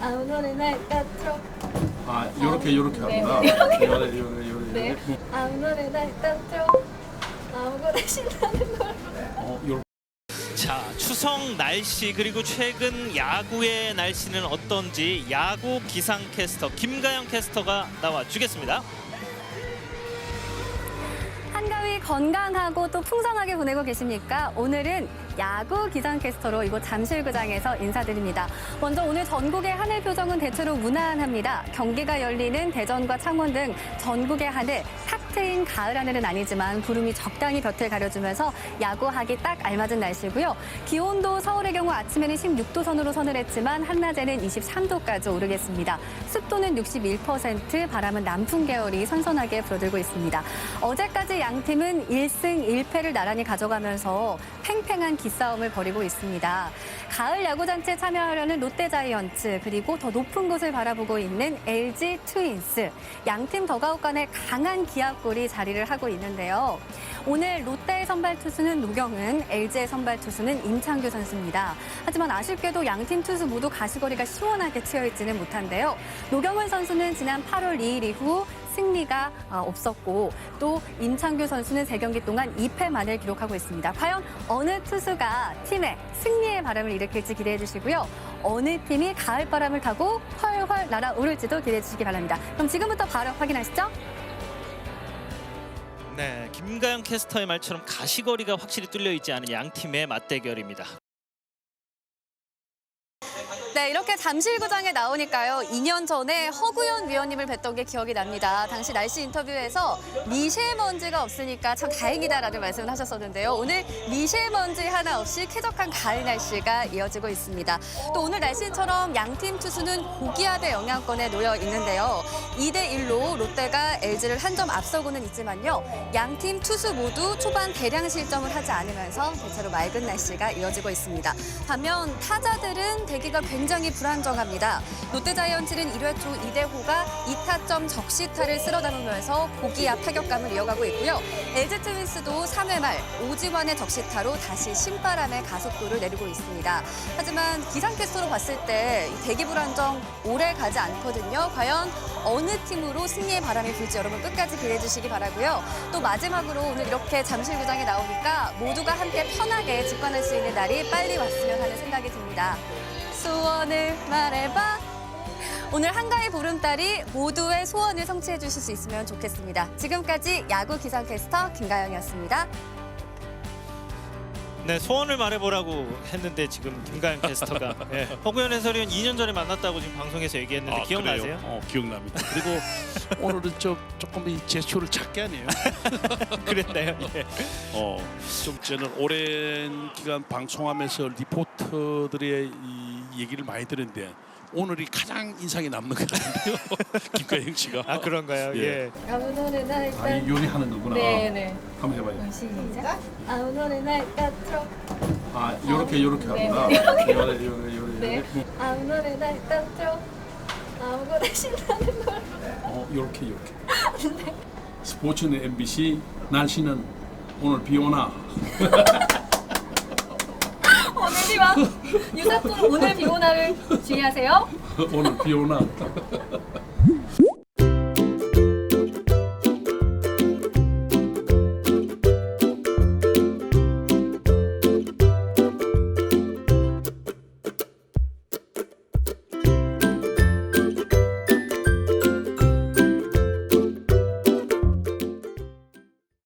아무 노래나 일단 틀어. 아 요렇게 요렇게 네, 합니다. 요렇게. 요래 요래 요래 네. 요래. 아무 노래나 일단 틀어. 아무거나 신나는. 어 요렇게. 자, 추석 날씨 그리고 최근 야구의 날씨는 어떤지 야구 기상 캐스터 김가영 캐스터가 나와 주겠습니다. 한가위 건강하고 또 풍성하게 보내고 계십니까? 오늘은 야구 기상캐스터로 이곳 잠실구장에서 인사드립니다. 먼저 오늘 전국의 하늘 표정은 대체로 무난합니다. 경기가 열리는 대전과 창원 등 전국의 하늘 탁 트인 가을 하늘은 아니지만 구름이 적당히 볕을 가려주면서 야구하기 딱 알맞은 날씨고요. 기온도 서울의 경우 아침에는 16도 선으로 서늘했지만 한낮에는 23도까지 오르겠습니다. 습도는 61%, 바람은 남풍 계열이 선선하게 불어들고 있습니다. 어제까지 양 팀은 1승 1패를 나란히 가져가면서 팽팽한 기싸움을 벌이고 있습니다. 가을 야구 잔치에 참여하려는 롯데 자이언츠 그리고 더 높은 곳을 바라보고 있는 LG 트윈스 양팀 더가웃 간에 강한 기합골이 자리를 하고 있는데요. 오늘 롯데의 선발 투수는 노경은, LG의 선발 투수는 임창규 선수입니다. 하지만 아쉽게도 양팀 투수 모두 가시거리가 시원하게 치여 있지는 못한데요. 노경은 선수는 지난 8월 2일 이후 승리가 어, 없었고 또 임창규 선수는 세경기 동안 2패만을 기록하고 있습니다. 과연 어느 투수가 팀의 승리의 바람을 일으킬지 기대해 주시고요. 어느 팀이 가을 바람을 타고 훨훨 날아오를지도 기대해 주시기 바랍니다. 그럼 지금부터 바로 확인하시죠. 네, 김가영 캐스터의 말처럼 가시거리가 확실히 뚫려 있지 않은 양 팀의 맞대결입니다. 네, 이렇게 잠실구장에 나오니까요. 2년 전에 허구현 위원님을 뵀던 게 기억이 납니다. 당시 날씨 인터뷰에서 미세먼지가 없으니까 참 다행이다라는 말씀을 하셨었는데요. 오늘 미세먼지 하나 없이 쾌적한 가을 날씨가 이어지고 있습니다. 또 오늘 날씨처럼 양팀 투수는 고기압의 영향권에 놓여 있는데요. 2대 1로 롯데가 LG를 한 점 앞서고는 있지만요. 양팀 투수 모두 초반 대량 실점을 하지 않으면서 대체로 맑은 날씨가 이어지고 있습니다. 반면 타자들은 대기가 굉장히 불안정합니다. 롯데자이언츠는 1회 초 이대호가 2타점 적시타를 쓸어 담으면서 고기압 타격감을 이어가고 있고요. LG 트윈스도 3회 말 오지환의 적시타로 다시 신바람의 가속도를 내리고 있습니다. 하지만 기상캐스터로 봤을 때이 대기 불안정 오래 가지 않거든요. 과연 어느 팀으로 승리의 바람이 불지 여러분 끝까지 기대해 주시기 바라고요. 또 마지막으로 오늘 이렇게 잠실구장에 나오니까 모두가 함께 편하게 직관할 수 있는 날이 빨리 왔으면 하는 생각이 듭니다. 소원을 말해봐. 오늘 한가위 보름달이 모두의 소원을 성취해 주실 수 있으면 좋겠습니다. 지금까지 야구 기상캐스터 김가영이었습니다. 네, 소원을 말해보라고 했는데 지금 김가영 캐스터가 예, 허구현 해설위원 2년 전에 만났다고 지금 방송에서 얘기했는데 아, 기억나세요? 그래요? 어, 기억납니다. 그리고 오늘은 좀 조금 이 제스처를 작게 하네요. 그랬나요? 예. 어, 좀 저는 오랜 기간 방송하면서 리포터들의 이 얘기를 많이 들었는데 오늘이 가장 인상이 남는 것 같은데요. 김가영 씨가. 아 그런가요? 예. 예. 아무 노래나 일단. 아이 요리하는 거구나. 네네. 한번 해봐요. 시작. 아무 노래나 일단 틀어. 아 요렇게 요렇게 네, 합니다. 네, 요래 요래 요래 네. 요래. 아무 노래나 일단 틀어. 아무거나 신나는 노래. 어 요렇게 요렇게. 스포츠는 MBC 날씨는 오늘 비 오나. 비와 유사품 오늘 비 오나를 주의하세요. 오늘 비 오나.